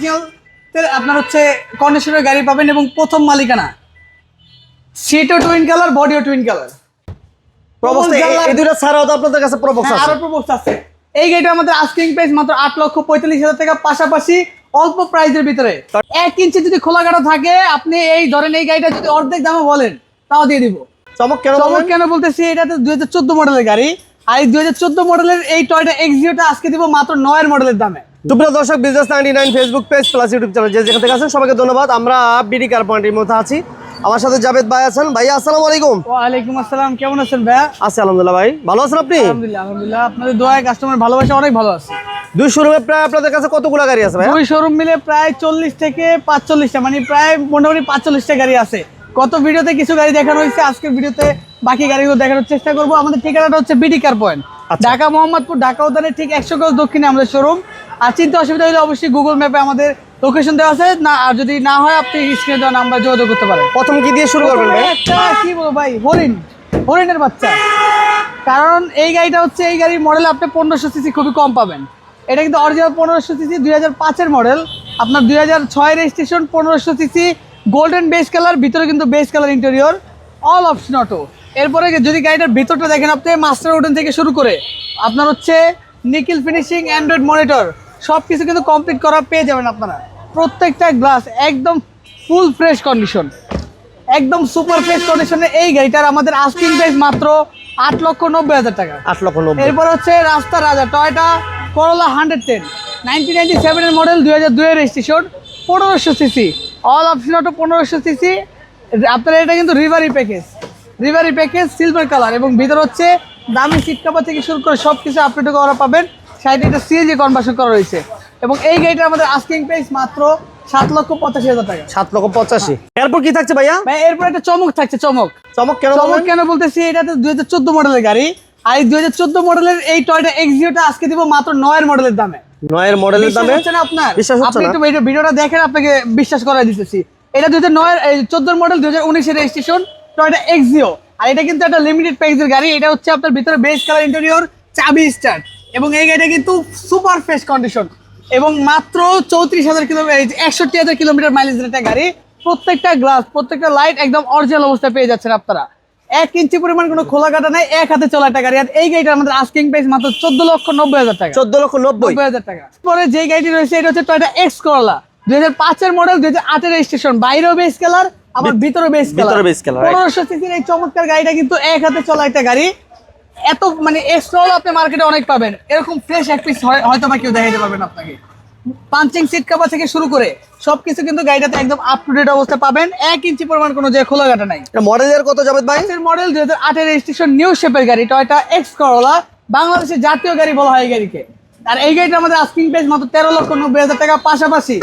Original আপনার হচ্ছে কন্ডিশনের গাড়ি পাবেন এবং প্রথম মালিকানা। সিটও টুইন কালার বডিও টুইন কালার এই দুইটা ছাড়াও তো আপনাদের কাছে প্রবক্স আছে। আরও প্রবক্স আছে। এই গাড়িটা আমাদের আস্কিং প্রাইস মাত্র আট লক্ষ পঁয়তাল্লিশ হাজার টাকা পাশাপাশি অল্প প্রাইসের ভিতরে। এক ইঞ্চি যদি খোলা কাটা থাকে আপনি এই ধরেন এই গাড়িটা যদি অর্ধেক দামে বলেন তাও দিয়ে দিব। চমক কেন চমক কেন বলতেছি এটা তো দুই মডেলের গাড়ি। আর এই দুই মডেলের এই টয়টা এক্সিওটা আজকে দিব মাত্র নয়ের মডেলের দামে। সুপ্রিয় দর্শক business ninety nine Facebook page plus YouTube channel যে যেখান থেকে আছেন সবাইকে ধন্যবাদ। আমরা বিডি কার পয়েন্টের মধ্যে আছি। আমার সাথে জাভেদ ভাই আছেন। আসসালামু আলাইকুম। ওয়ালাইকুম আসসালাম। কেমন আছেন ভাইয়া? আছি আলহামদুলিল্লাহ ভাই। ভালো আছেন আপনি? আলহামদুলিল্লাহ আলহামদুলিল্লাহ। আপনাদের দোয়ায় কাস্টমার ভালোবাসা অনেক ভালো আছে। দুই শোরুমে প্রায় আপনাদের কাছে কতগুলো গাড়ি আছে ভাই দুই শোরুম মিলে প্রায় চল্লিশ থেকে পাঁচচল্লিশটা মানে প্রায় মোটামুটি পাঁচচল্লিশটা গাড়ি আছে। গত ভিডিওতে কিছু গাড়ি দেখানো হয়েছে আজকের ভিডিওতে বাকি গাড়িগুলো দেখানোর চেষ্টা করব। আমাদের ঠিকানাটা হচ্ছে BD car point. Dhaka Mohammadpur Dhaka উদ্যানের ঠিক একশো গজ দক্ষিণে আমাদের শোরুম আর চিন্তা অসুবিধা হলে অবশ্যই গুগল ম্যাপে আমাদের লোকেশন দেওয়া আছে। না আর যদি না হয় আপনি স্ক্রিনে দেওয়া নাম্বার যোগাযোগ করতে পারেন। প্রথম কি দিয়ে শুরু করবেন ভাই? একটা কি বলব ভাই হরিণ। হরিণের বাচ্চা। কারণ এই গাড়িটা হচ্ছে এই গাড়ির মডেল আপনি পনেরোশো সিসি খুবই কম পাবেন। এটা কিন্তু অরিজিনাল পনেরোশো সিসি দুই হাজার পাঁচের মডেল আপনার দুই হাজার ছয় রেজিস্ট্রেশন পনেরোশো সিসি গোল্ডেন বেস কালার ভিতরে কিন্তু base colour interior all option auto এরপরে যদি গাড়িটার ভিতরটা দেখেন আপনি মাস্টার উডেন থেকে শুরু করে আপনার হচ্ছে নিকিল ফিনিশিং অ্যান্ড্রয়েড মনিটর সব কিছু কিন্তু কমপ্লিট করা পেয়ে যাবেন আপনারা। প্রত্যেকটা গ্লাস একদম ফুল ফ্রেশ কন্ডিশন একদম সুপার ফ্রেশ কন্ডিশনে এই গাড়িটার আমাদের আস্কিং প্রাইস মাত্র আট লক্ষ নব্বই হাজার টাকা। আট লক্ষ নব্বই। এরপর হচ্ছে রাস্তা রাজা Toyota Corolla hundred ten nineteen ninety সেভেনের মডেল দুই হাজার দুইয়ের রেজিস্ট্রেশন পনেরোশো সিসি অল অপশন অটো পনেরোশো সিসি আপনার এটা কিন্তু রিভারি প্যাকেজ রিভারি প্যাকেজ সিলভার কালার এবং ভিতর হচ্ছে দামি সিট কাভার থেকে শুরু করে সব কিছু আপডেট করা পাবেন। সাইডে এটা সিএনজি কনভার্সন করা রয়েছে। এবং এই গাড়িটা আমাদের আস্কিং প্রাইস মাত্র সাত লক্ষ পঁচাশি হাজার টাকা। সাত লক্ষ পঁচাশি। এরপর কি থাকছে ভাইয়া? ভাই এরপর একটা চমক থাকছে চমক। চমক কেন চমক কেন বলতেছি এটা তো দুই হাজার চোদ্দ মডেলের গাড়ি। আর এই দুই হাজার চোদ্দ মডেলের এই টয়টা এক্সিওটা আজকে দিব মাত্র নয়ের মডেলের দামে। নয়ের মডেলের বিশ্বাস দামে? হচ্ছে না আপনার? বিশ্বাস হচ্ছে আপনি। একটু ভিডিও- ভিডিওটা দেখেন আপনাকে বিশ্বাস করাই দিতেছি। এটা দুই হাজার নয়ের চোদ্দোর মডেল দুই হাজার উনিশের রেজিস্ট্রেশন টয়টা এক্সিও আর এটা কিন্তু একটা লিমিটেড প্যাকেজের গাড়ি। এটা হচ্ছে আপনার ভিতরে বেস কালার ইন্টেরিয়র চাবি স্টার্ট এবং এই গাড়িটা কিন্তু সুপার ফ্রেশ কন্ডিশন এবং মাত্র চৌত্রিশ হাজার কিলোমিটার একষট্টি হাজার কিলোমিটার মাইলেজের একটা গাড়ি। প্রত্যেকটা গ্লাস প্রত্যেকটা লাইট একদম অরিজিনাল অবস্থায় পেয়ে যাচ্ছেন আপনারা। এক ইঞ্চি পরিমাণ কোনো খোলা কাটা নাই এক হাতে চলা একটা গাড়ি। আর এই গাড়িটা আমাদের আস্কিং প্রাইস মাত্র চোদ্দ লক্ষ নব্বই হাজার টাকা। চোদ্দ লক্ষ নব্বই। হাজার টাকা। পরে যে গাড়িটি রয়েছে এটা হচ্ছে টয়টা এক্স করলা দুই হাজার পাঁচের মডেল দুই হাজার আটের রেজিস্ট্রেশন বাইরেও বেস কালার আবার ভিতরে বেস কালার. পনেরোশো সিসির এই চমৎকার গাড়িটা কিন্তু এক হাতে চলা একটা গাড়ি। এত মানে করলা আপনি মার্কেটে অনেক পাবেন। এরকম ফ্রেশ এক পিস হয়তো বা কেউ দেখাইতে পারবেন আপনাকে। পাঞ্চিং সিট কাভার থেকে শুরু করে সবকিছু কিন্তু গাড়িটাতে একদম আপ টু ডেট অবস্থা পাবেন। এক ইঞ্চি পরিমাণ কোনো যে খোলা কাটা নাই। মডেলের কত যাবে ভাই? এর মডেল দুই হাজার আটের রেজিস্ট্রেশন নিউ শেপের গাড়ি টয়টা এক্স করলা বাংলাদেশের জাতীয় গাড়ি বলা হয় এই গাড়িকে। আর এই গাড়িটা আমাদের আস্কিং প্রাইস মাত্র তেরো লক্ষ নব্বই হাজার টাকা পাশাপাশি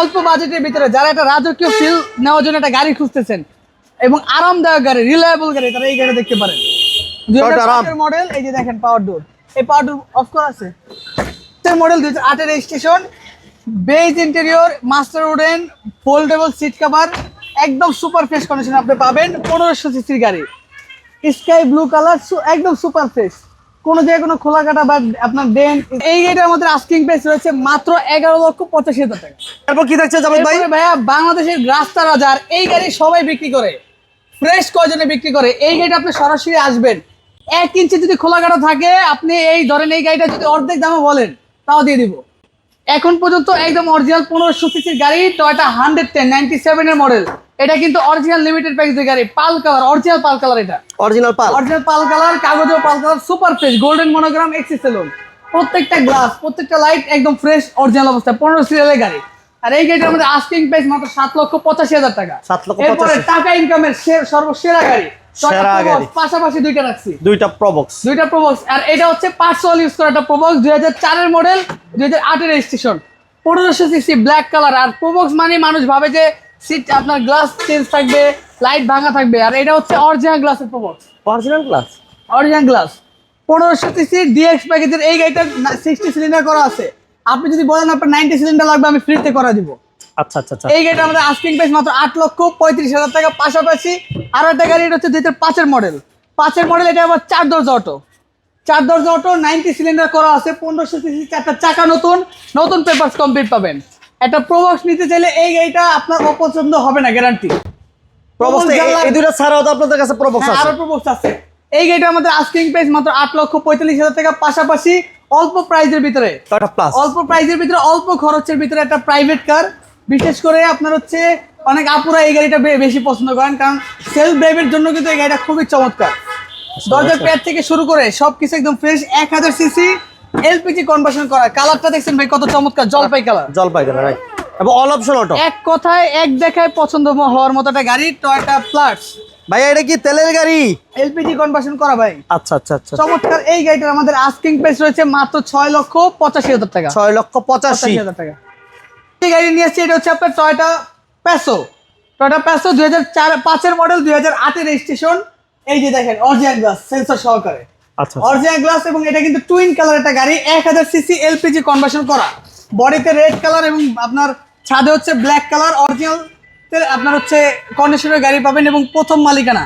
অল্প বাজেটের ভিতরে যারা একটা রাজকীয় ফিল নেওয়ার জন্য একটা গাড়ি খুঁজতেছেন এবং আরামদায়ক গাড়ি রিলায়েবল গাড়ি তারা এই গাড়ি দেখতে পারেন। মডেল এই যে দেখেন পাওয়ার ডোর এই পাওয়ার ডোর অফ করা আছে। মডেল দুই হাজার আটের registration beige interior master wooden foldable seat cover একদম সুপার ফ্রেশ কন্ডিশন আপনি পাবেন পনেরোশো সিসির গাড়ি। স্কাই ব্লু কালার একদম সুপার ফ্রেশ কোনো জায়গায় কোনো খোলা কাটা বা আপনার ডেন এই গাড়িটার আমাদের আস্কিং প্রাইস রয়েছে মাত্র এগারো লক্ষ পঁচাশি হাজার টাকা। এরপর কি থাকছে ভাই? ভাইয়া বাংলাদেশের রাস্তা রাজার এই গাড়ি সবাই বিক্রি করে। ফ্রেশ কয়জনে বিক্রি করে এই গাড়িটা আপনি সরাসরি আসবেন। এক ইঞ্চি যদি খোলা কাটা থাকে আপনি এই ধরেন এই গাড়িটা যদি অর্ধেক দামে বলেন তাও দিয়ে দিব। এখন পর্যন্ত একদম অরিজিনাল পনেরোশো সিসির গাড়ি টয়টা হান্ড্রেড টেন নাইনটি সেভেনের মডেল এটা কিন্তু অরিজিনাল লিমিটেড প্যাকেজের গাড়ি pearl colour original pearl colour এটা। Original pearl. Original pearl colour কাগজও pearl colour super fresh golden monogram XE saloon প্রত্যেকটা গ্লাস প্রত্যেকটা লাইট একদম ফ্রেশ অরিজিনাল অবস্থা পনেরো সিরিয়ালের গাড়ি। আর এই গাড়িটার আমাদের আস্কিং প্রাইস মাত্র সাত লক্ষ পঁচাশি হাজার টাকা। সাত লক্ষ এরপরে টাকা ইনকামের সর্বসেরা গাড়ি। সেরা গাড়ি। পাশাপাশি দুইটা রাখছি। দুইটা প্রবক্স দুইটা প্রবক্স আর এটা হচ্ছে পার্সোনাল ইউজ করা একটা প্রবক্স দুই হাজার চারের মডেল দুই হাজার আটের রেজিস্ট্রেশন পনেরোশো সিসি ব্ল্যাক কালার আর প্রবক্স মানে মানুষ ভাবে যে সিট আপনার গ্লাস চেঞ্জ থাকবে লাইট ভাঙা থাকবে। আর এটা হচ্ছে অরিজিনাল গ্লাসের Probox original class original glass পনেরোশো সিসি ডিএক্স প্যাকেজের এই গাড়িটার সিক্সটি সিলিন্ডার করা আছে। আপনি যদি বলেন আপনার নাইনটি সিলিন্ডার লাগবে আমি ফ্রিতে করা দিব। আচ্ছা আচ্ছা আচ্ছা। এই গাড়িটা আমাদের আস্কিং প্রাইস মাত্র আট লক্ষ পঁয়ত্রিশ হাজার টাকা। পাশাপাশি আরও একটা গাড়ি এটা হচ্ছে দুই হাজার পাঁচের মডেল পাঁচের মডেল এটা আবার চার দরজা অটো চার দরজা অটো নাইনটি সিলিন্ডার করা আছে পনেরোশো সিসি চারটা চাকা নতুন। নতুন কমপ্লিট পাবেন। একটা প্রবক্স নিতে চাইলে এই গাড়িটা আপনার অপছন্দ হবে না গ্যারান্টি প্রবক্স এই দুইটা ছাড়াও তো আপনাদের কাছে প্রবক্স আছে। আরও প্রবক্স আছে। এই গাড়িটা আমাদের আস্কিং প্রাইস মাত্র আট লক্ষ পঁয়তাল্লিশ হাজার টাকা। পাশাপাশি অল্প প্রাইজের ভিতরে অল্প প্রাইজের ভিতরে অল্প খরচের ভিতরে একটা প্রাইভেট কার বিশেষ করে আপনার হচ্ছে অনেক আপুরা এই গাড়িটা বেশি পছন্দ করেন কারণ সেলফ ড্রাইভের জন্য কিন্তু এই গাড়িটা খুবই চমৎকার। দরজার প্যাড থেকে শুরু করে সবকিছু একদম ফ্রেশ এক হাজার সিসি এলপিজি কনভার্সন করা। কালারটা দেখছেন ভাই কত চমৎকার জলপাই কালার জলপাই কেন রাইট এবং অল অপশন অটো এক কথায় এক দেখায় পছন্দ হওয়ার মতো একটা গাড়ি টয়টা প্লাস ভাই এটা কি তেলের গাড়ি? এলপিজি কনভার্সন করা ভাই। আচ্ছা আচ্ছা আচ্ছা। চমৎকার এই গাড়িটার আমাদের আস্কিং প্রাইস রয়েছে মাত্র ছয় লক্ষ পঁচাশি হাজার টাকা। ছয় লক্ষ পঁচাশি হাজার টাকা। গাড়ি নিয়ে এসেছি এটা হচ্ছে আপনার টয়টা প্যাসো টয়টা প্যাসো দুই হাজার চার পাঁচের মডেল দুই হাজার আটের রেজিস্ট্রেশন এই যে দেখেন অরিজিনাল গ্লাস সেন্সর সহকারে। আচ্ছা অরিজিনাল গ্লাস এবং এটা কিন্তু টুইন কালার একটা গাড়ি এক হাজার সিসি এলপিজি কনভার্সন করা। বডিতে রেড কালার এবং আপনার ছাদে হচ্ছে ব্ল্যাক কালার অরিজিনাল আপনার হচ্ছে কন্ডিশনের গাড়ি পাবেন এবং প্রথম মালিকানা।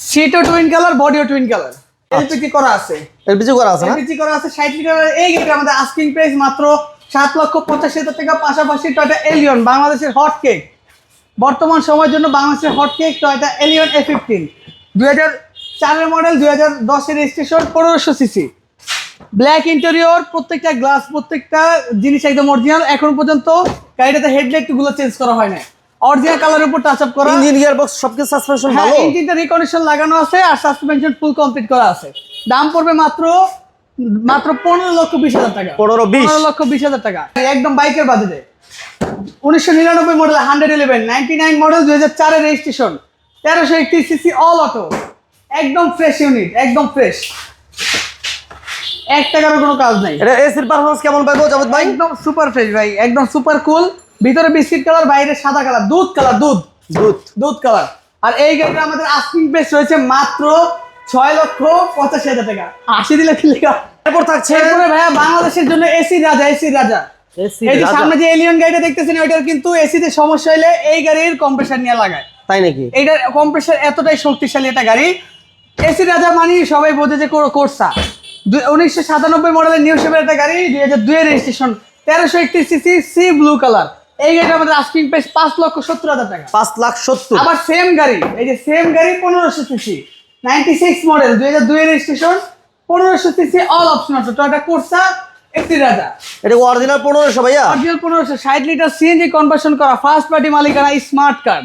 সিটও টুইন কালার বডিও টুইন কালার এলপিজি করা আছে। এলপিজি করা আছে এলপিজি করা আছে ষাট লিটারের এই গাড়িটা আমাদের আস্কিং প্রাইস মাত্র সাত লক্ষ পঁচাশি হাজার টাকা পাশাপাশি টয়টা এলিয়ন বাংলাদেশের হট কেক বর্তমান সময়ের জন্য বাংলাদেশের hot cake Toyota Allion A fifteen দুই হাজার চারের মডেল দুই হাজার দশের রেজিস্ট্রেশন পনেরোশো সিসি ব্ল্যাক ইন্টেরিয়র প্রত্যেকটা গ্লাস প্রত্যেকটা জিনিস একদম অরিজিনাল এখন পর্যন্ত গাড়িটাতে হেডলাইটগুলো চেঞ্জ করা হয় না অরিজিনাল কালারের উপর টাচ আপ করা। ইঞ্জিন গিয়ার বক্স সবকিছু সাসপেনশন হ্যাঁ ভালো? ইঞ্জিনটা রিকন্ডিশন লাগানো আছে আর সাসপেনশন ফুল কমপ্লিট করা আছে। দাম পড়বে মাত্র মাত্র পনেরো লক্ষ বিশ হাজার টাকা। পনেরো বিশ? লক্ষ বিশ হাজার টাকা। একদম বাইকের বাজেটে। উনিশশো নিরানব্বই model hundred eleven ninety nine model দুই হাজার চারের রেজিস্ট্রেশন তেরোশো একত্রিশ সিসি অল অটো একদম ফ্রেশ ইউনিট একদম ফ্রেশ এক টাকারও কোনো কাজ নাই। এটা এসির পারফরমেন্স কেমন পাইবো জাভেদ ভাই? একদম সুপার ফ্রেশ ভাই একদম সুপার কুল ভিতরে বিস্কিট কালার বাইরে সাদা কালার দুধ কালার দুধ। দুধ। দুধ কালার আর এই গাড়িটা আমাদের আস্কিং প্রাইস রয়েছে মাত্র ছয় লক্ষ পঁচাশি হাজার টাকা। আশি দিলে লেখা এরপর থাকছে এরপরে ভাইয়া বাংলাদেশের জন্য এসি রাজা এসি রাজা। এই যে সামনে যে এলিয়ন গাড়িটা দেখতেছেন ওইটার কিন্তু এসিতে সমস্যা হলে এই গাড়ির কম্প্রেসার নিয়ে লাগায়। তাই নাকি? এইটার কম্প্রেসার এতটাই শক্তিশালী একটা গাড়ি। এসি রাজা মানে সবাই বোঝে যে কোর্সা উনিশশো সাতানব্বই মডেলের নিউ শেপের একটা গাড়ি দুই হাজার দুই রেজিস্ট্রেশন তেরোশো একত্রিশ সিসি সি ব্লু কালার এই গাড়িটা আমাদের আস্কিং প্রাইস পাঁচ লক্ষ সত্তর হাজার টাকা। পাঁচ লাখ সত্তর। আবার সেম গাড়ি এই যে সেম গাড়ি পনেরোশো সিসি নাইনটি সিক্স মডেল দুই হাজার দুই রেজিস্ট্রেশন পনেরোশো সিসি অল অপশন আছে টয়টা কোর্সা একটি রাজা এটা অরিজিনাল পনেরোশো ভাইয়া? অরিজিনাল পনেরোশো ষাট লিটার সিএনজি কনভার্সন করা ফার্স্ট পার্টি মালিকানা স্মার্ট কার্ড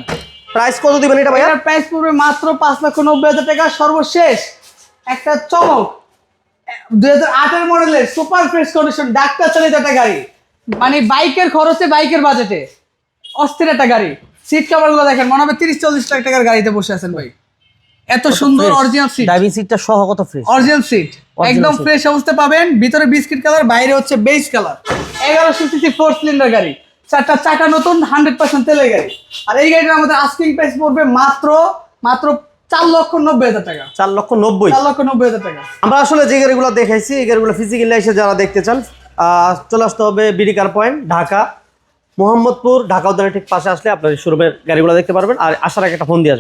প্রাইস কত দিবেন এটা ভাইয়া? এটার প্রাইস পড়বে মাত্র পাঁচ লক্ষ নব্বই হাজার টাকা সর্বশেষ একটা চমক। দুই হাজার আটের মডেলের সুপার ফ্রেশ কন্ডিশন ডাক্তার চালিত একটা গাড়ি। মানে বাইকের খরচে বাইকের বাজেটে অস্থির একটা গাড়ি। সিট কভারগুলো দেখেন মনে হবে তিরিশ চল্লিশ লাখ টাকার গাড়িতে বসে আছেন ভাই। এত সুন্দর অরিজিনাল সিট ড্রাইভিং সিটটা সহ কত ফ্রেশ অরিজিনাল সিট একদম ফ্রেশ অবস্থা পাবেন। ভিতরে বিস্কিট কালার বাইরে হচ্ছে বেজ কালার এগারোশো সিসি ফোর সিলিন্ডার গাড়ি। চারটা চাকা নতুন হান্ড্রেড পার্সেন্ট তেলের গাড়ি। আর এই গাড়িটা আমাদের আস্কিং প্রাইস পড়বে মাত্র মাত্র চার লক্ষ নব্বই হাজার টাকা। চার লক্ষ নব্বই? চার লক্ষ নব্বই হাজার টাকা। আমরা আসলে যে গাড়িগুলো দেখাইছি এই গাড়িগুলো ফিজিক্যালি এসে যারা দেখতে চান আহ, চলে আসতে হবে BD car point Dhaka Mohammadpur Dhaka উদ্যানের ঠিক পাশে আসলে আপনার শোরুমের গাড়িগুলো দেখতে পারবেন। আর আসার আগে একটা ফোন দিয়ে আসবেন।